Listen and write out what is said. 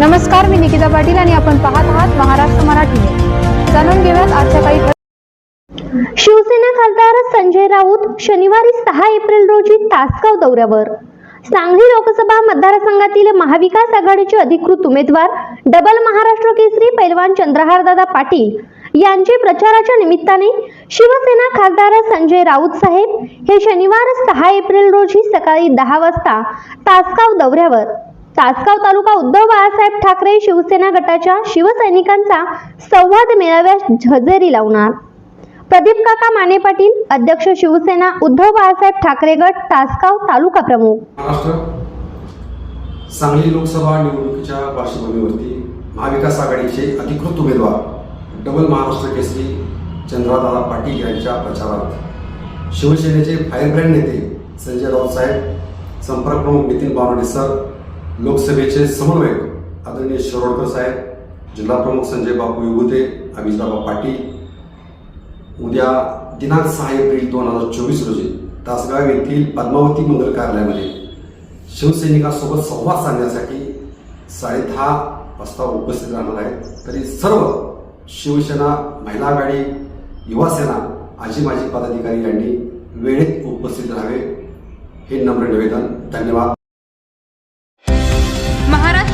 नमस्कार निकिता पाटील आणि आपण पाहत आहात महाराष्ट्र मराठी जाणून घेऊयात आजच्या काही शिवसेना खासदार संजय राऊत शनिवारी सहा एप्रिल रोजी तासगाव दौऱ्यावर. सांगली लोकसभा मतदारसंघातील महाविकास आघाडीचे अधिकृत उमेदवार डबल महाराष्ट्र केसरी पैलवान चंद्रहारदादा पाटील यांचे प्रचाराच्या निमित्ताने शिवसेना खासदार संजय राऊत साहेब हे शनिवार सहा एप्रिल रोजी सकाळी दहा वाजता तासगाव दौऱ्यावर. तासगाव तालुका उद्धव बाळासाहेब ठाकरे शिवसेना गटाच्या शिवसैनिकांचा संवाद मेळाव्यास हजेरी लावणार. प्रदीप काका माने पाटील अध्यक्ष शिवसेना उद्धव बाळासाहेब ठाकरे गट तासगाव तालुका प्रमुख. महाराष्ट्र सांगली लोकसभा निवडणुकीच्या पार्श्वभूमीवरती महाविकास आघाडीचे अधिकृत उमेदवार डबल महाराष्ट्र केसरी चंद्रदादा पाटील यांच्या प्रचारार्थ. शिवसेनेचे फायरब्रँड नेते संजय राऊत साहेब संपर्क प्रमुख नितीन बावनडे सर लोकसभेचे समन्वयक आदरणीय शिरोडकर साहेब जिल्हा प्रमुख संजय बापू विभूते अभिजिताबा पाटील उद्या दिनांक सहा एप्रिल दोन हजार चोवीस रोजी तासगाव येथील पद्मावती मंगल कार्यालयामध्ये शिवसैनिकांसोबत संवाद साधण्यासाठी साडेदहा वाजता उपस्थित राहणार आहेत. तरी सर्व शिवसेना महिला आघाडी युवासेना आजी माजी पदाधिकारी यांनी वेळेत उपस्थित राहावे हे नम्र निवेदन. धन्यवाद.